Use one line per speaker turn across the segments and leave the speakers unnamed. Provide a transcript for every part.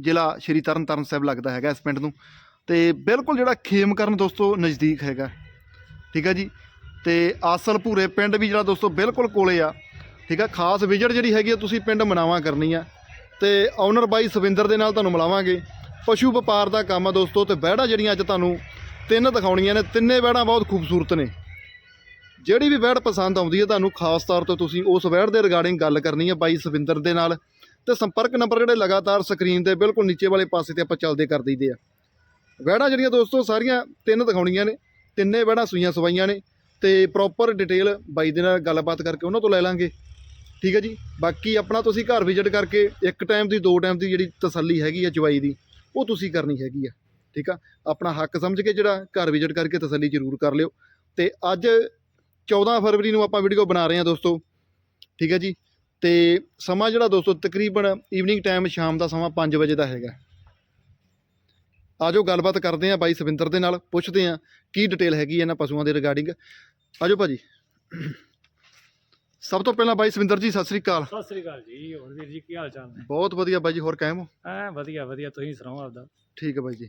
ਜ਼ਿਲ੍ਹਾ ਸ਼੍ਰੀ ਤਰਨਤਾਰਨ ਸਾਹਿਬ ਲੱਗਦਾ ਹੈਗਾ ਇਸ ਪਿੰਡ ਨੂੰ। ਤੇ ਬਿਲਕੁਲ ਜਿਹੜਾ ਖੇਮਕਰਨ ਦੋਸਤੋ ਨਜ਼ਦੀਕ ਹੈਗਾ। ਠੀਕ ਹੈ ਜੀ? ਤੇ ਆਸਲ ਭੂਰੇ ਪਿੰਡ ਵੀ ਜਿਹੜਾ ਦੋਸਤੋ ਬਿਲਕੁਲ ਕੋਲੇ ਆ। ਠੀਕ ਆ? ਖਾਸ ਵਿਜ਼ਿਟ ਜਿਹੜੀ ਹੈਗੀ ਆ ਤੁਸੀਂ ਪਿੰਡ ਮਨਾਵਾ ਕਰਨੀ ਆ। ਤੇ ਓਨਰ ਬਾਈ ਸਵਿੰਦਰ ਦੇ ਨਾਲ ਤੁਹਾਨੂੰ ਮਿਲਾਵਾਂਗੇ। ਪਸ਼ੂ ਵਪਾਰ ਦਾ ਕੰਮ ਆ ਦੋਸਤੋ ਤੇ ਬਹਿੜਾ ਜਿਹੜੀਆਂ ਅੱਜ ਤੁਹਾਨੂੰ ਤਿੰਨ ਦਿਖਾਉਣੀਆਂ ਨੇ। ਤਿੰਨੇ ਬਹਿੜਾਂ ਬਹੁਤ ਖੂਬਸੂਰਤ ਨੇ। ਜਿਹੜੀ ਵੀ ਵੈੜ ਪਸੰਦ ਆਉਂਦੀ ਹੈ ਤੁਹਾਨੂੰ, ਖਾਸ ਤੌਰ ਤੇ ਤੁਸੀਂ ਉਸ ਵੈੜ ਦੇ ਰਿਗਾਰਡਿੰਗ ਗੱਲ ਕਰਨੀ ਹੈ ਬਾਈ ਸਵਿੰਦਰ ਦੇ ਨਾਲ। ਤੇ ਸੰਪਰਕ ਨੰਬਰ ਜਿਹੜੇ ਲਗਾਤਾਰ ਸਕਰੀਨ ਦੇ ਬਿਲਕੁਲ ਨੀਚੇ ਵਾਲੇ ਪਾਸੇ ਤੇ ਆਪਾਂ ਚੱਲਦੇ ਕਰ ਦਈਦੇ ਆ। ਵੈੜਾਂ ਜਿਹੜੀਆਂ ਦੋਸਤੋ, ਸਾਰੀਆਂ ਤਿੰਨ ਦਿਖਾਉਣੀਆਂ ਨੇ, ਤਿੰਨੇ ਵੈੜਾਂ ਸੂਈਆਂ ਸਵਾਈਆਂ ਨੇ ਤੇ ਪ੍ਰੋਪਰ ਡਿਟੇਲ ਬਾਈ ਦੇ ਨਾਲ ਗੱਲਬਾਤ ਕਰਕੇ ਉਹਨਾਂ ਤੋਂ ਲੈ ਲਾਂਗੇ। ਠੀਕ ਹੈ ਜੀ? ਬਾਕੀ ਆਪਣਾ ਤੁਸੀਂ ਘਰ ਵਿਜ਼ਿਟ ਕਰਕੇ, ਇੱਕ ਟਾਈਮ ਦੀ, ਦੋ ਟਾਈਮ ਦੀ ਜਿਹੜੀ ਤਸੱਲੀ ਹੈਗੀ ਆ ਜਵਾਈ ਦੀ, ਉਹ ਤੁਸੀਂ ਕਰਨੀ ਹੈਗੀ ਆ। ਠੀਕ ਆ? ਆਪਣਾ ਹੱਕ ਸਮਝ ਕੇ ਜਿਹੜਾ ਘਰ ਵਿਜ਼ਿਟ ਕਰਕੇ ਤਸੱਲੀ ਜ਼ਰੂਰ ਕਰ ਲਿਓ। ਤੇ ਅੱਜ 14 ਫਰਵਰੀ ਨੂੰ ਆਪਾਂ ਵੀਡੀਓ ਬਣਾ ਰਹੇ ਹਾਂ ਦੋਸਤੋ। ਠੀਕ ਹੈ ਜੀ? ਤੇ ਸਮਾਂ ਜਿਹੜਾ ਦੋਸਤੋ ਤਕਰੀਬਨ ਈਵਨਿੰਗ ਟਾਈਮ ਸ਼ਾਮ ਦਾ ਸਮਾਂ 5 ਵਜੇ ਦਾ ਹੈਗਾ। ਆਜੋ ਗੱਲਬਾਤ ਕਰਦੇ ਹਾਂ ਬਾਈ ਸਵਿੰਦਰ ਦੇ ਨਾਲ ਪੁੱਛਦੇ ਹਾਂ ਕੀ ਡਿਟੇਲ ਹੈਗੀ ਇਹਨਾਂ ਪਸ਼ੂਆਂ ਦੇ ਰਿਗਾਰਡਿੰਗ ਆਜੋ ਭਾਜੀ। ਸਭ ਤੋਂ ਪਹਿਲਾਂ ਬਾਈ ਸਵਿੰਦਰ ਜੀ ਸਤਿ ਸ੍ਰੀ ਅਕਾਲ।
ਸਤਿ ਸ੍ਰੀ ਅਕਾਲ ਜੀ ਹੋਰ ਵੀਰ ਜੀ ਕੀ ਹਾਲ ਚਾਲ ਨੇ?
ਬਹੁਤ ਵਧੀਆ ਬਾਈ ਜੀ ਹੋਰ ਕਾਇਮ ਹੋ?
ਐ ਵਧੀਆ ਵਧੀਆ ਤੁਸੀਂ ਸੁਣਾਓ ਆਪਦਾ?
ਠੀਕ ਹੈ ਬਾਈ ਜੀ।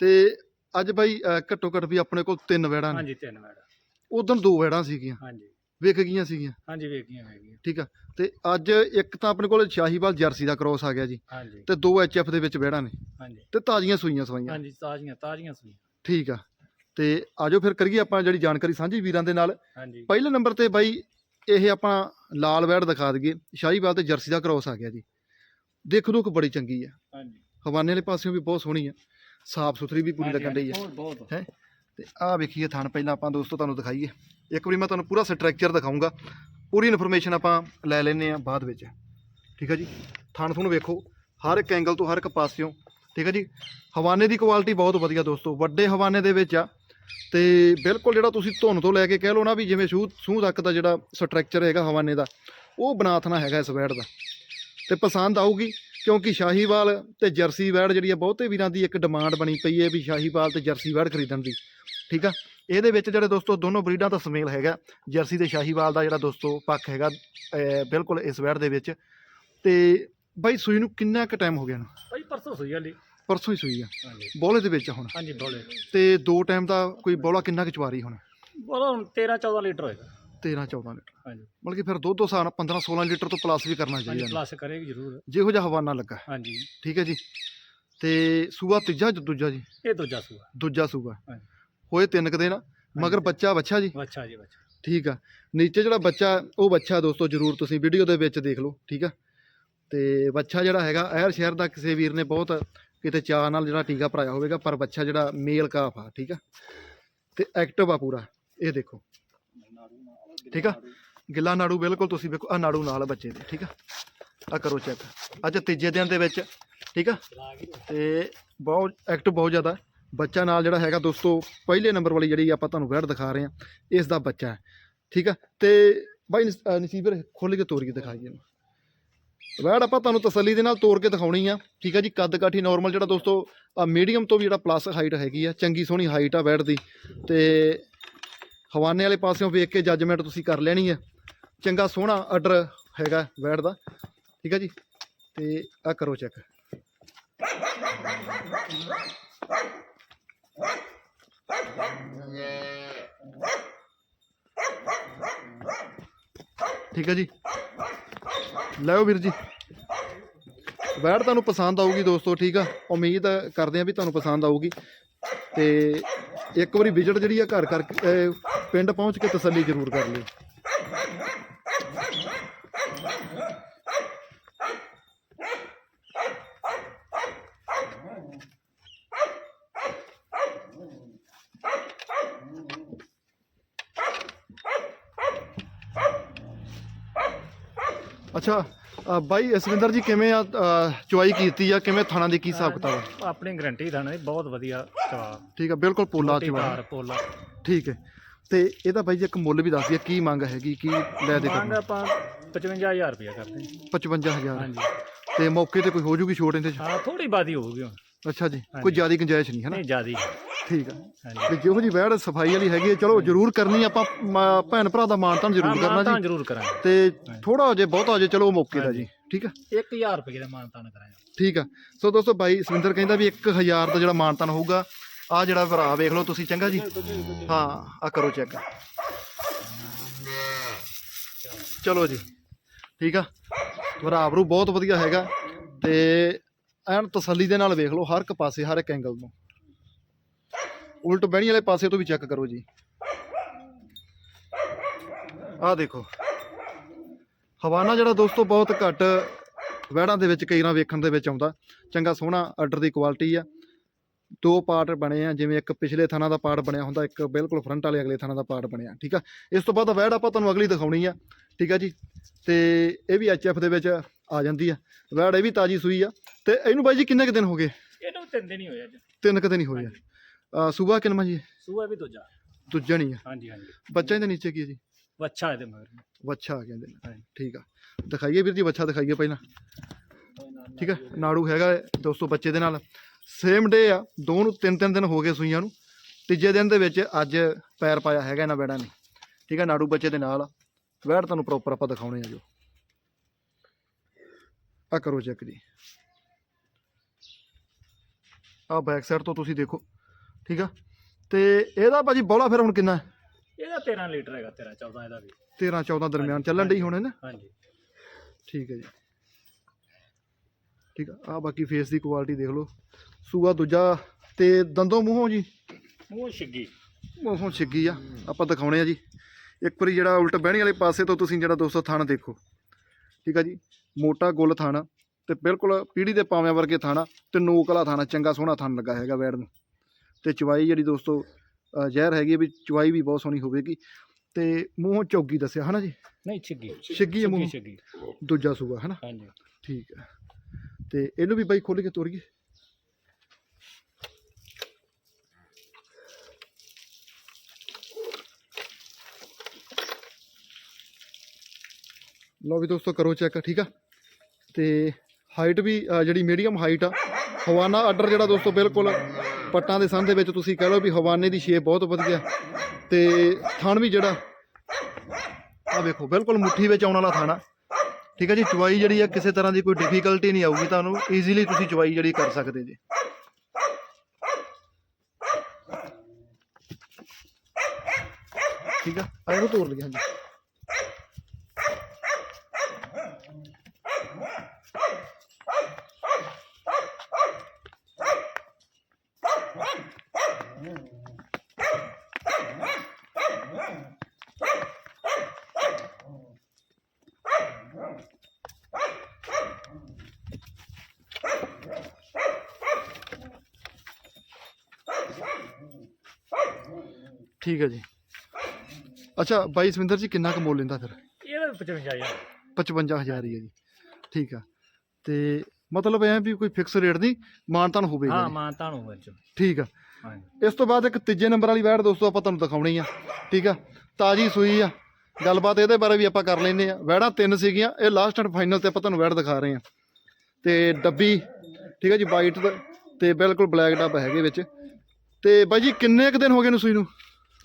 ਤੇ ਅੱਜ ਬਾਈ ਘੱਟੋ ਘੱਟ ਵੀ ਆਪਣੇ ਕੋਲ ਤਿੰਨ ਵੈੜਾਂ ਨੇ।
ਹਾਂਜੀ ਤਿੰਨ ਮੈਡਮ
ਉਦੋਂ ਦੋ ਵੈੜਾਂ ਸੀਗੀਆਂ।
ਹਾਂਜੀ।
ਵਿਕ ਗਈਆਂ ਸੀਗੀਆਂ।
ਹਾਂਜੀ ਵੇਖੀਆਂ ਵੇਖੀਆਂ
ਠੀਕ ਆ? ਤੇ ਅੱਜ ਇੱਕ ਤਾਂ ਆਪਣੇ ਕੋਲ ਸ਼ਾਹੀਵਾਲ ਜਰਸੀ ਦਾ ਕ੍ਰੋਸ ਆ ਗਿਆ ਜੀ।
ਹਾਂਜੀ।
ਤੇ ਦੋ ਐਚਐਫ ਦੇ ਵਿੱਚ ਵੈੜਾਂ ਨੇ।
ਹਾਂਜੀ।
ਤੇ ਤਾਜ਼ੀਆਂ ਸੂਈਆਂ ਸਵਾਈਆਂ।
ਹਾਂਜੀ ਤਾਜ਼ੀਆਂ ਤਾਜ਼ੀਆਂ ਸੁਣੀ
ਠੀਕ ਆ। ਤੇ ਆਜੋ ਫਿਰ ਕਰੀਏ ਆਪਾਂ ਜਿਹੜੀ ਜਾਣਕਾਰੀ ਸਾਂਝੀ ਵੀਰਾਂ ਦੇ ਨਾਲ।
ਹਾਂਜੀ।
ਪਹਿਲੇ ਨੰਬਰ ਤੇ ਬਾਈ ਇਹ ਆਪਾਂ ਲਾਲ ਵੈੜ ਦਿਖਾ ਦਈਏ। ਸ਼ਾਹੀਵਾਲ ਤੇ ਜਰਸੀ ਦਾ ਕ੍ਰੋਸ ਆ ਗਿਆ ਜੀ। ਦੇਖ ਦੁਖ ਬੜੀ ਚੰਗੀ ਆ।
ਹਾਂਜੀ।
ਹਵਾਨੇ ਵਾਲੇ ਪਾਸਿਓਂ ਵੀ ਬਹੁਤ ਸੋਹਣੀ ਆ। ਸਾਫ਼ ਸੁਥਰੀ ਵੀ ਪੂਰੀ ਲੱਗਣ ਡਈ ਆ।
ਬਹੁਤ ਬਹੁਤ।
ਹੈ? ਤੇ ਆਹ ਵੇਖੀਏ ਥਣ, ਪਹਿਲਾਂ ਆਪਾਂ ਦੋਸਤੋ ਤੁਹਾਨੂੰ ਦਿਖਾਈਏ। ਇੱਕ ਵਾਰੀ ਮੈਂ ਤੁਹਾਨੂੰ ਪੂਰਾ ਸਟਰਕਚਰ ਦਿਖਾਊਂਗਾ। ਪੂਰੀ ਇਨਫੋਰਮੇਸ਼ਨ ਆਪਾਂ ਲੈ ਲੈਨੇ ਆ ਬਾਅਦ ਵਿੱਚ। ਠੀਕ ਹੈ ਜੀ? ਥਣ ਥੁਣ ਵੇਖੋ, ਹਰ ਇੱਕ ਐਂਗਲ ਤੋਂ ਹਰ ਇੱਕ ਪਾਸਿਓਂ। ਠੀਕ ਹੈ ਜੀ? ਹਵਾਨੇ ਦੀ ਕੁਆਲਿਟੀ ਬਹੁਤ ਵਧੀਆ ਦੋਸਤੋ। ਵੱਡੇ ਹਵਾਨੇ ਦੇ ਵਿੱਚ ਆ। ਤੇ ਬਿਲਕੁਲ ਜਿਹੜਾ ਤੁਸੀਂ ਧੁਨ ਤੋਂ ਲੈ ਕੇ ਕਹਿ ਲਓ ਨਾ ਵੀ ਜਿਵੇਂ ਸੂਹ ਸੂਹ ਤੱਕ ਦਾ ਜਿਹੜਾ ਸਟਰਕਚਰ ਹੈਗਾ ਹਵਾਨੇ ਦਾ, ਉਹ ਬਣਾਥਣਾ ਹੈਗਾ ਇਸ ਵੈੜ ਦਾ। ਤੇ ਪਸੰਦ ਆਊਗੀ, ਕਿਉਂਕਿ ਸ਼ਾਹੀਵਾਲ ਤੇ ਜਰਸੀ ਵੈੜ ਜਿਹੜੀ ਆ, ਬਹੁਤੇ ਵੀਰਾਂ ਦੀ ਇੱਕ ਡਿਮਾਂਡ ਬਣੀ ਪਈ ਹੈ ਵੀ ਸ਼ਾਹੀਵਾਲ ਤੇ ਜਰਸੀ ਵੈੜ ਖਰੀਦਣ ਦੀ। ਠੀਕ ਆ? ਇਹਦੇ ਵਿੱਚ ਜਿਹੜੇ ਦੋਸਤੋ ਦੋਨੋਂ ਬਰੀਡਾਂ ਦਾ ਸਮੇਲ ਹੈਗਾ ਜਰਸੀ ਤੇ ਸ਼ਾਹੀਵਾਲ ਦਾ ਜਿਹੜਾ ਦੋਸਤੋ ਪੱਖ ਹੈਗਾ ਬਿਲਕੁਲ ਇਸ ਵੈੜ ਦੇ ਵਿੱਚ। ਤੇ ਬਾਈ ਸੂਈ ਨੂੰ ਕਿੰਨਾ ਕੁ ਟਾਈਮ ਹੋ ਗਿਆ ਨਾ?
ਭਾਈ ਪਰਸੋਂ ਸੋਈ ਵਾਲੀ
ਪਰਸੋਂ ਹੀ ਸੂਈ ਆ।
ਹਾਂਜੀ।
ਬੋਲੇ ਦੇ ਵਿੱਚ ਹੁਣ।
ਹਾਂਜੀ ਬੋਲੇ।
ਤੇ ਦੋ ਟਾਈਮ ਦਾ ਕੋਈ ਬੋਲਾ ਕਿੰਨਾ ਕੁ ਚਵਾਰੀ ਹੁਣ?
ਬੋਲੋ 13 14 ਲੀਟਰ ਹੋਏਗਾ।
13 14 ਲੀਟਰ।
ਹਾਂਜੀ।
ਮਤਲਬ ਕਿ ਫਿਰ ਦੁੱਧ ਸਾਨ 15 16 ਲੀਟਰ ਤੋਂ ਪਲੱਸ ਵੀ ਕਰਨਾ
ਹਾਂਜੀ
ਚਾਹੀਦਾ
ਪਲੱਸ ਕਰੇਗੀ ਜ਼ਰੂਰ।
ਜਿਹੋ ਜਿਹਾ ਹਵਾਨਾ ਲੱਗਾ।
ਹਾਂਜੀ।
ਠੀਕ ਹੈ ਜੀ। ਤੇ ਸੂਆ ਤੀਜਾ ਜਾਂ ਦੂਜਾ ਜੀ?
ਇਹ ਦੂਜਾ ਸੂਆ।
ਦੂਜਾ ਸੂਆ।
ਹਾਂਜੀ।
ਹੋਏ ਤਿੰਨ ਕੁ ਦਿਨ ਮਗਰ। ਬੱਚਾ ਬੱਚਾ ਜੀ?
ਅੱਛਾ ਜੀ ਬੱਚਾ।
ਠੀਕ ਆ। ਨੀਚੇ ਜਿਹੜਾ ਬੱਚਾ ਉਹ ਬੱਚਾ ਦੋਸਤੋ ਜਰੂਰ ਤੁਸੀਂ ਵੀਡੀਓ ਦੇ ਵਿੱਚ ਦੇਖ ਲਓ ਠੀਕ ਆ? ਤੇ ਬੱਚਾ ਜਿਹੜਾ ਹੈਗਾ ਐਰ ਸ਼ਹਿਰ ਦਾ ਕਿਸੇ ਵੀਰ ਨੇ ਬਹੁਤ ਕਿਤੇ ਚਾਹ ਨਾਲ ਜਿਹੜਾ ਟੀਕਾ ਭਰਾਇਆ ਹੋਵੇਗਾ ਪਰ ਬੱਚਾ ਜਿਹੜਾ ਮੇਲ ਕਾਫ ਆ ਠੀਕ ਆ? ਤੇ ਐਕਟਿਵ ਆ ਪੂਰਾ ਇਹ ਦੇਖੋ। ਠੀਕ ਆ? ਗਿੱਲਾ ਨਾੜੂ ਬਿਲਕੁਲ ਤੁਸੀਂ ਵੇਖੋ ਆ ਨਾੜੂ ਨਾਲ ਬੱਚੇ ਦੇ ਠੀਕ ਆ? ਆ ਕਰੋ ਚੈੱਕ ਅੱਜ ਤੀਜੇ ਦਿਨ ਦੇ ਵਿੱਚ ਠੀਕ ਆ? ਤੇ ਬਹੁਤ ਐਕਟਿਵ ਬਹੁਤ ਜ਼ਿਆਦਾ। ਬੱਚਾ ਨਾਲ ਜਿਹੜਾ ਹੈਗਾ ਦੋਸਤੋ, ਪਹਿਲੇ ਨੰਬਰ ਵਾਲੀ ਜਿਹੜੀ ਆਪਾਂ ਤੁਹਾਨੂੰ ਵੈੜ ਦਿਖਾ ਰਹੇ ਹਾਂ, ਇਸ ਦਾ ਬੱਚਾ ਹੈ, ਠੀਕ ਆ ਤੇ ਬਾਈ ਨਸੀਬਰ ਖੋਲ ਕੇ ਤੋੜ ਕੇ ਦਿਖਾਈਏ ਇਹਨੂੰ। ਵੈੜ ਆਪਾਂ ਤੁਹਾਨੂੰ ਤਸੱਲੀ ਦੇ ਨਾਲ ਤੋੜ ਕੇ ਦਿਖਾਉਣੀ ਆ, ਠੀਕ ਆ ਜੀ? ਕੱਦ ਕਾਠੀ ਨਾਰਮਲ ਜਿਹੜਾ ਦੋਸਤੋ ਮੀਡੀਅਮ ਤੋਂ ਵੀ ਜਿਹੜਾ ਪਲੱਸ ਹਾਈਟ ਹੈਗੀ ਆ, ਚੰਗੀ ਸੋਹਣੀ ਹਾਈਟ ਆ ਵੈੜ ਦੀ। ਤੇ ਹਵਾਨੇ ਵਾਲੇ ਪਾਸਿਓਂ ਵੇਖ ਕੇ ਜੱਜਮੈਂਟ ਤੁਸੀਂ ਕਰ ਲੈਣੀ ਆ। ਚੰਗਾ ਸੋਹਣਾ ਆਰਡਰ ਹੈਗਾ ਵੈੜ ਦਾ, ਠੀਕ ਆ ਜੀ? ਤੇ ਆ ਕਰੋ ਚੈੱਕ ਠੀਕ ਹੈ ਜੀ। ਲੈਓ ਵੀਰ ਜੀ। ਵੈੜ ਤੁਹਾਨੂੰ ਪਸੰਦ ਆਊਗੀ ਦੋਸਤੋ, ਠੀਕ ਆ? ਉਮੀਦ ਕਰਦੇ ਆ ਵੀ ਤੁਹਾਨੂੰ ਪਸੰਦ ਆਊਗੀ। ਤੇ ਇੱਕ ਵਾਰੀ ਵਿਜ਼ਿਟ ਜਿਹੜੀ ਆ ਘਰ ਕਰਕੇ ਪਿੰਡ ਪਹੁੰਚ ਕੇ ਤਸੱਲੀ ਜ਼ਰੂਰ ਕਰ ਲਿਓ। ਅੱਛਾ ਅ, ਬਾਈ ਅਸਵਿੰਦਰ ਜੀ ਕਿਵੇਂ ਆ ਅ, ਚੁਆਈ ਕੀਤੀ ਆ? ਕਿਵੇਂ ਥਾਣਾ ਦੀ ਕੀ ਹਿਸਾਬ ਕਿਤਾਬ ਆ?
ਆਪਣੀ ਗਰੰਟੀ ਥਾਣੇ ਦੀ ਬਹੁਤ ਵਧੀਆ ਚਵਾ।
ਠੀਕ ਆ ਬਿਲਕੁਲ ਪੋਲਾ
ਟੀਦਾਰ ਪੋਲਾ।
ਠੀਕ ਹੈ। ਤੇ ਇਹਦਾ ਬਾਈ ਜੀ ਇੱਕ ਮੁੱਲ ਵੀ ਦੱਸ ਦਿਆ ਕੀ ਮੰਗ ਹੈਗੀ ਕੀ ਲੈ ਦੇ
ਮੰਗ
ਕਰਨਾ
ਆਪਾਂ 55000 ਰੁਪਇਆ ਕਰਦੇ ਹਾਂ।
55000
ਹਾਂਜੀ।
ਤੇ ਮੌਕੇ ਤੇ ਕੋਈ ਹੋ ਜੂਗੀ ਛੋਟ ਇਹਦੇ ਚ?
ਹਾਂ ਥੋੜੀ ਬਾਦੀ ਹੋਊਗੀ ਹੁਣ।
ਅੱਛਾ ਜੀ। ਕੋਈ ਜ਼ਿਆਦਾ ਗੁੰਜਾਇਸ਼ ਨਹੀਂ ਹੈ ਨਾ?
ਨਹੀਂ ਜਿਆਦੀ।
ਠੀਕ ਆ
ਹਾਂਜੀ।
ਤੇ ਜਿਹੋ ਜੀ ਵੈੜ ਸਫ਼ਾਈ ਵਾਲੀ ਹੈਗੀ ਹੈ ਚਲੋ ਜ਼ਰੂਰ ਕਰਨੀ ਆਪਾਂ ਮ- ਭੈਣ ਭਰਾ ਦਾ ਮਾਨਤਾਨ ਜ਼ਰੂਰ
ਹਾਂ
ਕਰਨਾ
ਮਾਨਤਾਨ
ਜੀ।
ਜ਼ਰੂਰ ਕਰਾਂਗੇ।
ਤੇ ਥੋੜਾ ਜੇ ਬਹੁਤਾ ਜੇ ਚਲੋ ਉਹ ਮੌਕੇ ਦਾ ਜੀ ਠੀਕ ਆ
1000 ਰੁਪਏ ਦਾ ਮਾਨਤਾਨ ਕਰਾਂਗੇ।
ਠੀਕ ਆ ਸੋ ਦੋਸਤੋ ਬਾਈ ਸਵਿੰਦਰ ਕਹਿੰਦਾ ਵੀ 1000 ਦਾ ਜਿਹੜਾ ਮਾਨਤਾਨ ਹੋਊਗਾ ਆ ਜਿਹੜਾ ਭਰਾ ਵੇਖ ਲਓ ਤੁਸੀਂ ਚੰਗਾ ਜੀ? ਹਾਂ ਆ ਕਰੋ ਚੈੱਕ। ਚਲੋ ਜੀ ਠੀਕ ਆ। ਭਰਾਵਰੂ ਬਹੁਤ ਵਧੀਆ ਹੈਗਾ। ਤੇ ਐਨ ਤਸੱਲੀ ਦੇ ਨਾਲ ਵੇਖ ਲਓ, ਹਰ ਇੱਕ ਪਾਸੇ, ਹਰ ਇੱਕ ਐਂਗਲ ਤੋਂ ਉਲਟ ਬਹਿਣੀ ਵਾਲੇ ਪਾਸੇ ਤੋਂ ਵੀ ਚੈੱਕ ਕਰੋ ਜੀ। ਆਹ ਦੇਖੋ। ਹਵਾਨਾ ਜਿਹੜਾ ਦੋਸਤੋ ਬਹੁਤ ਘੱਟ ਵਹਿੜਾਂ ਦੇ ਵਿੱਚ ਕਈ ਰਾਂ ਵੇਖਣ ਦੇ ਵਿੱਚ ਆਉਂਦਾ। ਚੰਗਾ ਸੋਹਣਾ ਆਰਡਰ ਦੀ ਕੁਆਲਿਟੀ ਆ। ਦੋ ਪਾਰਟ ਬਣੇ ਆ, ਜਿਵੇਂ ਇੱਕ ਪਿਛਲੇ ਥਾਣਾ ਦਾ ਪਾਰਟ ਬਣਿਆ ਹੁੰਦਾ, ਇੱਕ ਬਿਲਕੁਲ ਫਰੰਟ ਵਾਲੇ ਅਗਲੇ ਥਾਣਾ ਦਾ ਪਾਰਟ ਬਣਿਆ, ਠੀਕ ਆ? ਇਸ ਤੋਂ ਬਾਅਦ ਵਹਿੜ ਆਪਾਂ ਤੁਹਾਨੂੰ ਅਗਲੀ ਦਿਖਾਉਣੀ ਆ, ਠੀਕ ਆ ਜੀ? ਤੇ ਇਹ ਵੀ ਐਚਐਫ ਦੇ ਵਿੱਚ ਆ ਜਾਂਦੀ ਆ। ਵਹਿੜ ਇਹ ਵੀ ਤਾਜੀ ਸੂਈ ਆ। ਤੇ ਇਹਨੂੰ ਬਾਈ ਜੀ ਕਿੰਨੇ ਕੁ ਦਿਨ ਹੋ ਗਏ?
ਇਹਨੂੰ ਤਿੰਨ ਦਿਨ ਹੀ ਹੋਏ ਅੱਜ।
ਤਿੰਨ ਕੁ ਦਿਨ ਹੀ ਹੋਏ ਆ। ਸੂਬਾ ਕਿੰਨਾ ਜੀ?
ਸੂਆ ਵੀ ਦੂਜਾ।
ਦੂਜਾ ਨਹੀਂ ਆ।
ਹਾਂਜੀ ਹਾਂਜੀ।
ਬੱਚਾ ਇਹਦੇ ਨੀਚੇ ਕੀ ਹੈ ਜੀ?
ਵੱਛਾ ਇਹਦੇ ਮਗਰ।
ਵੱਛਾ ਕਹਿੰਦੇ ਨੇ
ਹਾਂਜੀ।
ਠੀਕ ਆ। ਦਿਖਾਈਏ ਵੀਰ ਜੀ ਵੱਛਾ ਦਿਖਾਈਏ ਪਹਿਲਾਂ। ਠੀਕ ਆ। ਨਾੜੂ ਹੈਗਾ ਹੈ ਦੋਸਤੋ ਬੱਚੇ ਦੇ ਨਾਲ। ਸੇਮ ਡੇ ਆ। ਦੋ ਨੂੰ ਤਿੰਨ ਤਿੰਨ ਦਿਨ ਹੋ ਗਏ ਸੂਈਆਂ ਨੂੰ। ਤੀਜੇ ਦਿਨ ਦੇ ਵਿੱਚ ਅੱਜ ਪੈਰ ਪਾਇਆ ਹੈਗਾ ਇਹਨਾਂ ਵੈੜਾਂ ਨੇ। ਠੀਕ ਆ ਨਾੜੂ ਬੱਚੇ ਦੇ ਨਾਲ ਆ। ਵੈੜ ਤੁਹਾਨੂੰ ਪ੍ਰੋਪਰ ਆਪਾਂ ਦਿਖਾਉਣੇ ਆ ਜੋ। ਆ ਕਰੋ ਚੈੱਕ ਜੀ। ਆ ਬੈਕ ਸਾਈਡ ਤੋਂ ਤੁਸੀਂ ਦੇਖੋ ਠੀਕ ਆ? ਤੇ ਇਹਦਾ ਭਾਜੀ ਬੋਲਾ ਫਿਰ ਹੁਣ ਕਿੰਨਾ ਹੈ?
ਇਹਦਾ 13 ਲੀਟਰ ਹੈਗਾ 13 14 ਇਹਦਾ ਵੀ।
13 14 ਦਰਮਿਆਨ ਚੱਲਣ ਡਈ ਹੁਣ ਨਾ
ਹਾਂਜੀ।
ਠੀਕ ਹੈ ਜੀ। ਠੀਕ ਆ ਆ ਬਾਕੀ ਫੇਸ ਦੀ ਕੁਆਲਿਟੀ ਦੇਖ ਲਓ। ਸੂਆ ਦੂਜਾ ਤੇ ਦੰਦੋਂ ਮੂੰਹੋਂ ਜੀ?
ਮੂੰਹ ਛਿੱਗੀ।
ਮੂੰਹੋਂ ਛਿੱਗੀ ਆ। ਆਪਾਂ ਦਿਖਾਉਣੇ ਆ ਜੀ। ਇੱਕ ਵਾਰੀ ਜਿਹੜਾ ਉਲਟ ਬਹਿਣੀ ਵਾਲੇ ਪਾਸੇ ਤੋਂ ਤੁਸੀਂ ਜਿਹੜਾ ਦੋਸਤੋ ਥਣ ਦੇਖੋ। ਠੀਕ ਆ ਜੀ? ਮੋਟਾ ਗੁੱਲ ਥਣ। ਤੇ ਬਿਲਕੁਲ ਪੀੜੀ ਦੇ ਪਾਵਿਆਂ ਵਰਗੇ ਥਾਣਾ ਤੇ ਨੋਕ ਵਾਲਾ ਥਾਣਾ ਚੰਗਾ ਸੋਹਣਾ ਥਣ ਲੱਗਾ ਹੈਗਾ ਵੈੜ ਨੂੰ। ਤੇ ਚਵਾਈ ਜਿਹੜੀ ਦੋਸਤੋ ਜ਼ਹਿਰ ਹੈਗੀ ਵੀ ਚਵਾਈ ਵੀ ਬਹੁਤ ਸੋਹਣੀ ਹੋਵੇਗੀ। ਤੇ ਮੂੰਹੋਂ ਚੌਗੀ ਦੱਸਿਆ ਹਨਾ ਜੀ?
ਨਹੀਂ ਛਿੱਗੀ।
ਛਿੱਗੀ ਹੈ ਮੂੰਹੋਂ?
ਛਿੱਗੀ
ਦੂਜਾ ਸੂਆ ਹਨਾ?
ਹਾਂਜੀ।
ਠੀਕ ਹੈ ਤੇ ਇਹਨੂੰ ਵੀ ਬਾਈ ਖੋਲ ਕੇ ਤੋਰੀਏ। ਲਓ ਵੀ ਦੋਸਤੋ ਕਰੋ ਚੈੱਕ ਠੀਕ ਆ? ਤੇ ਹਾਈਟ ਵੀ ਜਿਹੜੀ ਮੀਡੀਅਮ ਹਾਈਟ ਆ, ਹਵਾਨਾ ਆਰਡਰ ਜਿਹੜਾ ਦੋਸਤੋ ਬਿਲਕੁਲ ਪੱਟਾਂ ਦੇ ਸੰਨ ਦੇ ਵਿੱਚ ਤੁਸੀਂ ਕਹਿ ਲਓ ਵੀ ਹਵਾਨੇ ਦੀ ਸ਼ੇਪ ਬਹੁਤ ਵਧੀਆ। ਤੇ ਥਣ ਵੀ ਜਿਹੜਾ ਆ ਵੇਖੋ, ਬਿਲਕੁਲ ਮੁੱਠੀ ਵਿੱਚ ਆਉਣ ਵਾਲਾ ਥਾਣਾ ਠੀਕ ਹੈ ਜੀ ਚਵਾਈ ਜਿਹੜੀ ਆ, ਕਿਸੇ ਤਰ੍ਹਾਂ ਦੀ ਕੋਈ ਡਿਫਿਕਲਟੀ ਨਹੀਂ ਆਊਗੀ ਤੁਹਾਨੂੰ ਈਜ਼ੀਲੀ ਤੁਸੀਂ ਚਵਾਈ ਜਿਹੜੀ ਕਰ ਸਕਦੇ ਜੀ। ਠੀਕ ਆ ਆ ਇਹਨੂੰ ਤੋੜ ਲਿਆ ਹਾਂਜੀ। ਠੀਕ ਹੈ ਜੀ। ਅੱਛਾ ਬਾਈ ਸਵਿੰਦਰ ਜੀ ਕਿੰਨਾ ਕੁ ਮੁੱਲ ਲੈਂਦਾ ਫਿਰ?
ਇਹਦਾ 55000
55000 ਹੀ ਹੈ ਜੀ। ਠੀਕ ਆ। ਤੇ ਮਤਲਬ ਐ ਵੀ ਕੋਈ ਫਿਕਸ ਰੇਟ ਨਹੀਂ ਮਾਨਤਾਨ ਹੋਵੇਗਾ
ਹਾਂ। ਮਾਨਤਾਨ ਹੋਵੇ ਚ।
ਠੀਕ ਆ। ਇਸ ਤੋਂ ਬਾਅਦ ਇੱਕ ਤੀਜੇ ਨੰਬਰ ਵਾਲੀ ਵੈੜ ਦੋਸਤੋ ਆਪਾਂ ਤੁਹਾਨੂੰ ਦਿਖਾਉਣੀ ਆ। ਠੀਕ ਆ। ਤਾਜੀ ਸੂਈ ਆ। ਗੱਲਬਾਤ ਇਹਦੇ ਬਾਰੇ ਵੀ ਆਪਾਂ ਕਰ ਲੈਨੇ ਆ। ਵੈੜਾਂ ਤਿੰਨ ਸੀਗੀਆਂ ਇਹ ਲਾਸਟ ਐਂਡ ਫਾਈਨਲ ਤੇ ਆਪਾਂ ਤੁਹਾਨੂੰ ਵੈੜ ਦਿਖਾ ਰਹੇ ਆ। ਤੇ ਡੱਬੀ ਠੀਕ ਆ ਜੀ ਵਾਈਟ ਤੇ ਬਿਲਕੁਲ ਬਲੈਕ ਡੱਬ ਹੈਗੇ ਵਿੱਚ। ਤੇ ਬਾਈ ਜੀ ਕਿੰਨੇ ਕੁ ਦਿਨ ਹੋ ਗਏ ਨੂੰ ਸੂਈ ਨੂੰ?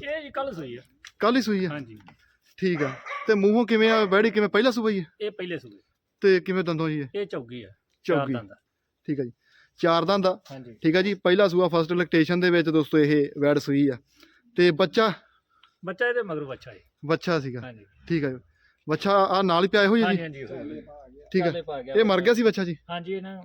ਇਹ ਜੀ ਕੱਲ ਸੂਈ ਆ।
ਕੱਲ ਹੀ ਸੂਈ ਆ?
ਹਾਂਜੀ।
ਠੀਕ ਆ। ਤੇ ਮੂੰਹੋਂ ਕਿਵੇਂ ਆ? ਵੈੜੀ ਕਿਵੇਂ? ਪਹਿਲਾ ਸੂਈ ਆ?
ਇਹ ਪਹਿਲੇ ਸੂਏ
ਤੇ ਕਿਵੇਂ ਦੰਦੋਂ ਜੀ ਇਹ
ਇਹ ਚੌਗੀ ਆ। ਚਾਰ
ਚੌਗੀ।
ਦੰਦ ਆ।
ਠੀਕ ਆ ਜੀ। ਚਾਰ ਦੰਦ ਆ?
ਹਾਂਜੀ।
ਠੀਕ ਆ ਜੀ। ਪਹਿਲਾ ਸੂਆ ਫਸਟ ਇਲੈਕਟੇਸ਼ਨ ਦੇ ਵਿੱਚ ਦੋਸਤੋ ਇਹ ਵੈੜ ਸੂਈ ਆ। ਤੇ ਬੱਚਾ?
ਬੱਚਾ ਇਹਦੇ ਮਗਰ ਬੱਚਾ ਹੈ
ਬੱਚਾ ਸੀਗਾ।
ਹਾਂਜੀ।
ਠੀਕ ਆ ਜੀ। ਬੱਚਾ ਆ ਨਾਲ ਹੀ ਪਿਆਏ ਹੋਈ ਆ
ਹਾਂਜੀ
ਜੀ। ਠੀਕ ਆ। ਇਹ ਮਰ ਗਿਆ ਸੀ ਬੱਚਾ ਜੀ?
ਹਾਂਜੀ ਇਹਨਾਂ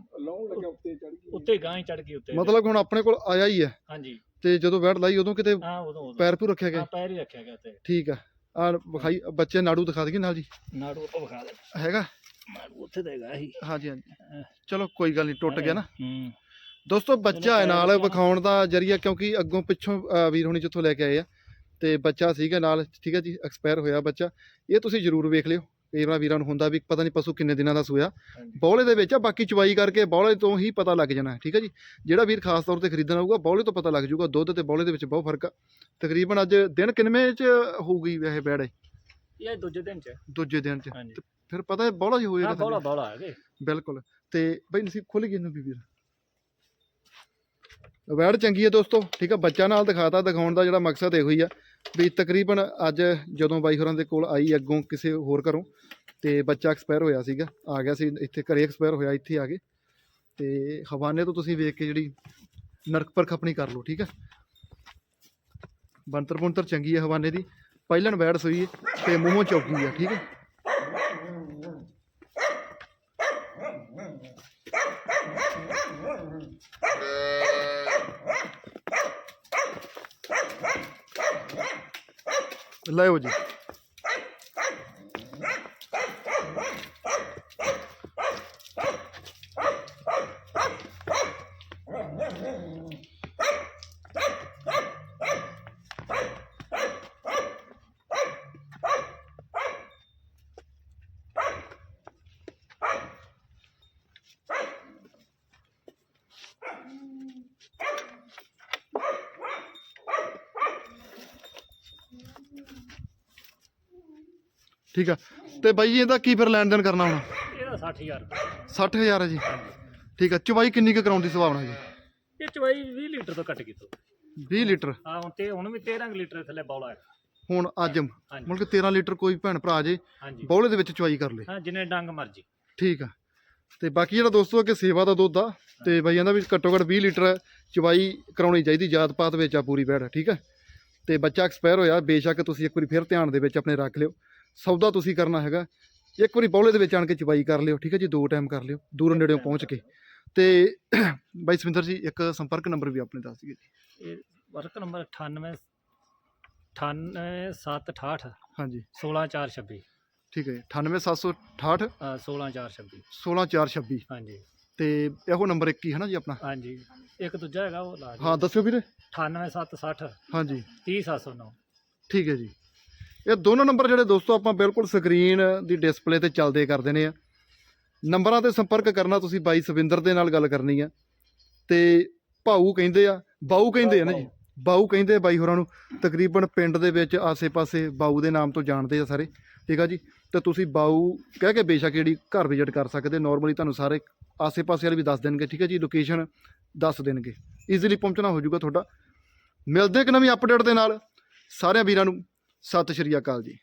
ਉੱਤੇ ਗਾਂ ਹੀ ਚੜ ਗਈ ਉੱਤੇ।
ਮਤਲਬ ਹੁਣ ਆਪਣੇ ਕੋਲ ਆਇਆ ਹੀ ਹੈ
ਹਾਂਜੀ।
ਤੇ ਜਦੋਂ ਵੈੜ ਲਾਈ ਉਦੋਂ ਕਿਤੇ
ਹਾਂ ਉਦੋਂ ਉਦੋਂ।
ਪੈਰ ਪੂ ਰੱਖਿਆ
ਹਾਂ
ਗਿਆ
ਪੈਰ ਹੀ ਰੱਖਿਆ ਗਿਆ ਤੇ
ਠੀਕ ਆ। ਆ ਵਿਖਾਈ ਬੱਚੇ ਨਾੜੂ ਦਿਖਾ ਦਈਏ ਨਾਲ ਜੀ।
ਨਾੜੂ ਆਪਾਂ ਵਿਖਾ ਦੇ।
ਹੈਗਾ?
ਨਾੜੂ ਉੱਥੇ ਤਾਂ ਹੈਗਾ ਹੀ
ਹਾਂਜੀ ਹਾਂਜੀ। ਚਲੋ ਕੋਈ ਗੱਲ ਨਹੀਂ ਟੁੱਟ ਗਿਆ ਨਾ।
ਹੂੰ।
ਦੋਸਤੋ ਬੱਚਾ ਹੈ ਨਾਲ ਵਿਖਾਉਣ ਦਾ ਜਰੀਆ ਕਿਉਂਕਿ ਅੱਗੋਂ ਪਿੱਛੋਂ ਵੀਰ ਹੁਣੀ ਜਿੱਥੋਂ ਲੈ ਕੇ ਆਏ ਆ। ਤੇ ਬੱਚਾ ਸੀਗਾ ਨਾਲ ਠੀਕ ਹੈ ਜੀ ਐਕਸਪਾਇਰ ਹੋਇਆ ਬੱਚਾ। ਇਹ ਤੁਸੀਂ ਜ਼ਰੂਰ ਵੇਖ ਲਿਓ। ਕਈ ਵਾਰ ਵੀਰਾਂ ਨੂੰ ਹੁੰਦਾ ਵੀ ਪਤਾ ਨਹੀਂ ਪਸ਼ੂ ਕਿੰਨੇ ਦਿਨਾਂ ਦਾ ਸੂਇਆ। ਬੌਲੇ ਦੇ ਵਿੱਚ ਆ ਬਾਕੀ ਚਵਾਈ ਕਰਕੇ ਬੌਲੇ ਤੋਂ ਹੀ ਪਤਾ ਲੱਗ ਜਾਣਾ ਹੈ, ਠੀਕ ਹੈ ਜੀ? ਜਿਹੜਾ ਵੀਰ ਖਾਸ ਤੌਰ ਤੇ ਖਰੀਦਣਾ ਹੋਊਗਾ ਬੌਲੇ ਤੋਂ ਪਤਾ ਲੱਗ ਜਾਊਗਾ ਦੁੱਧ ਤੇ ਬੌਲੇ ਦੇ ਵਿੱਚ ਬਹੁਤ ਫ਼ਰਕ ਆ। ਤਕਰੀਬਨ ਅੱਜ ਦਿਨ ਕਿੰਨਵੇਂ ਚ ਹੋਊਗੀ ਵੈਸੇ ਬੈੜ? ਇਹ?
ਦੂਜੇ ਦਿਨ ਚ।
ਦੂਜੇ ਦਿਨ ਚ। ਫਿਰ ਪਤਾ ਹੈ ਬੌਲਾ ਹੀ
ਹਾਂ
ਹੋਏਗਾ
ਬੋਲਾ ਬੋਲਾ ਹੈਗੇ
ਬਿਲਕੁਲ। ਤੇ ਬਈ ਨਸੀਬ ਖੁੱਲ ਗਈ ਇਹਨੂੰ ਵੀ ਵੀਰ। ਵੈੜ ਚੰਗੀ ਹੈ ਦੋਸਤੋ ਠੀਕ ਆ ਬੱਚਾ ਨਾਲ ਦਿਖਾਤਾ ਦਿਖਾਉਣ ਦਾ ਜਿਹੜਾ ਮਕਸਦ ਇਹੋ ਹੀ ਆ। ਵੀ ਤਕਰੀਬਨ ਅੱਜ ਜਦੋਂ ਬਾਈ ਹੋਰਾਂ ਦੇ ਕੋਲ ਆਈ ਅੱਗੋਂ ਕਿਸੇ ਹੋਰ ਘਰੋਂ, ਤੇ ਬੱਚਾ ਐਕਸਪਾਇਰ ਹੋਇਆ ਸੀਗਾ, ਆ ਗਿਆ ਸੀ, ਇੱਥੇ ਘਰੇ ਐਕਸਪਾਇਰ ਹੋਇਆ, ਇੱਥੇ ਆ ਗਏ। ਤੇ ਹਵਾਨੇ ਤੋਂ ਤੁਸੀਂ ਵੇਖ ਕੇ ਜਿਹੜੀ ਨਰਕ ਪਰਖ ਆਪਣੀ ਕਰ ਲਓ, ਠੀਕ ਹੈ ਬੰਤਰ ਬੰਤਰ ਚੰਗੀ ਹੈ ਹਵਾਨੇ ਦੀ। ਪਹਿਲਣ ਵੈੜ ਸੋਈ ਹੈ ਤੇ ਮੂੰਹੋਂ ਚੌਕੀ ਆ, ਠੀਕ ਹੈ ਲਓ ਠੀਕ ਆ। ਤੇ ਬਾਈ ਜੀ ਇਹਦਾ ਕੀ ਫਿਰ ਲੈਣ ਦੇਣ ਕਰਨਾ ਹੁਣ?
ਇਹਦਾ 60000
60000 ਹੈ ਜੀ। ਠੀਕ ਆ ਚਵਾਈ ਕਿੰਨੀ ਕੁ ਕਰਾਉਣ ਦੀ ਸੰਭਾਵਨਾ ਜੀ?
ਇਹ ਚਵਾਈ 20 ਲੀਟਰ ਤੋਂ ਘੱਟ ਕੀਤੀ।
20 ਲੀਟਰ?
ਆ ਹੁਣ ਤੇ ਹੁਣ ਵੀ 13 ਕੁ ਲੀਟਰ ਥੱਲੇ ਬੋਲਾ ਹੈ।
ਹੁਣ ਅੱਜ
ਹਾਂਜੀ
ਮੁੜ ਕੇ 13 ਲੀਟਰ ਕੋਈ ਭੈਣ ਭਰਾ ਜੇ ਬੌਲੇ ਦੇ ਵਿੱਚ ਚਵਾਈ ਕਰ ਲੇ।
ਹਾਂ ਜਿੰਨੇ ਡੰਗ ਮਰਜ਼ੀ।
ਠੀਕ ਆ। ਤੇ ਬਾਕੀ ਜਿਹੜਾ ਦੋਸਤੋ ਅੱਗੇ ਸੇਵਾ ਦਾ ਦੁੱਧ ਆ ਤੇ ਬਾਈ ਕਹਿੰਦਾ ਵੀ ਘੱਟੋ ਘੱਟ 20 ਲੀਟਰ ਚਵਾਈ ਕਰਾਉਣੀ ਚਾਹੀਦੀ ਜਾਤ ਪਾਤ ਵਿੱਚ ਆ ਪੂਰੀ ਬੈੜ ਠੀਕ ਆ। ਤੇ ਬੱਚਾ ਐਕਸਪਾਇਰ ਹੋਇਆ ਬੇਸ਼ੱਕ ਤੁਸੀਂ ਇੱਕ ਵਾਰੀ ਫਿਰ ਧਿਆਨ ਦੇ ਵਿੱਚ ਆਪਣੇ ਰੱਖ ਲਿਓ। ਸੌਦਾ ਤੁਸੀਂ ਕਰਨਾ ਹੈਗਾ ਇੱਕ ਵਾਰੀ ਬੌਲੇ ਦੇ ਵਿੱਚ ਆਣ ਕੇ ਚਵਾਈ ਕਰ ਲਿਓ ਠੀਕ ਹੈ ਜੀ ਦੋ ਟਾਈਮ ਕਰ ਲਿਓ ਦੂਰੋਂ ਨੇੜਿਓਂ ਪਹੁੰਚ ਕੇ। ਤੇ ਬਾਈ ਸਵਿੰਦਰ ਜੀ ਇੱਕ ਸੰਪਰਕ ਨੰਬਰ ਵੀ ਆਪਣੇ ਦੱਸ ਦਈਏ ਜੀ।
ਇਹ ਵਰਕ ਨੰਬਰ 98 98768
ਹਾਂਜੀ।
16426
ਠੀਕ ਹੈ ਜੀ 98768
16426
16426
ਹਾਂਜੀ।
ਤੇ ਇਹੋ ਨੰਬਰ ਇੱਕ ਹੀ ਹੈ ਨਾ ਜੀ ਆਪਣਾ?
ਹਾਂਜੀ। ਇੱਕ ਦੂਜਾ ਹੈਗਾ ਉਹ ਲਾ
ਹਾਂ ਦੱਸਿਓ ਵੀਰੇ।
98760
ਹਾਂਜੀ।
30709
ਠੀਕ ਹੈ ਜੀ। ਇਹ ਦੋਨੋਂ ਨੰਬਰ ਜਿਹੜੇ ਦੋਸਤੋ ਆਪਾਂ ਬਿਲਕੁਲ ਸਕਰੀਨ ਦੀ ਡਿਸਪਲੇ ਤੇ ਚੱਲਦੇ ਕਰ ਦੇਣੇ ਆ। ਨੰਬਰਾਂ ਤੇ ਸੰਪਰਕ ਕਰਨਾ ਤੁਸੀਂ ਬਾਈ ਸਵਿੰਦਰ ਦੇ ਨਾਲ ਗੱਲ ਕਰਨੀ ਆ। ਤੇ ਭਾਊ ਕਹਿੰਦੇ ਆ, ਬਾਊ ਕਹਿੰਦੇ ਆ ਨਾ ਜੀ, ਬਾਊ ਕਹਿੰਦੇ ਆ ਬਾਈ ਹੋਰਾਂ ਨੂੰ, ਤਕਰੀਬਨ ਪਿੰਡ ਦੇ ਵਿੱਚ ਆਸੇ-ਪਾਸੇ ਬਾਊ ਦੇ ਨਾਮ ਤੋਂ ਜਾਣਦੇ ਆ ਸਾਰੇ, ਠੀਕ ਆ ਜੀ? ਤੇ ਤੁਸੀਂ ਬਾਊ ਕਹਿ ਕੇ ਬੇਸ਼ੱਕ ਜਿਹੜੀ ਘਰ ਵਿਜ਼ਿਟ ਕਰ ਸਕਦੇ ਨਾਰਮਲੀ ਤੁਹਾਨੂੰ ਸਾਰੇ ਆਸੇ-ਪਾਸੇ ਵਾਲੇ ਵੀ ਦੱਸ ਦੇਣਗੇ, ਠੀਕ ਹੈ ਜੀ? ਲੋਕੇਸ਼ਨ ਦੱਸ ਦੇਣਗੇ। ਈਜ਼ੀਲੀ ਪਹੁੰਚਣਾ ਹੋ ਜਾਊਗਾ ਤੁਹਾਡਾ। ਮਿਲਦੇ ਇੱਕ ਨਵੀਂ ਅਪਡੇਟ ਦੇ ਨਾਲ। ਸਾਰਿਆਂ ਵੀਰਾਂ ਨੂੰ ਸਤਿ ਸ਼੍ਰੀ ਅਕਾਲ ਜੀ।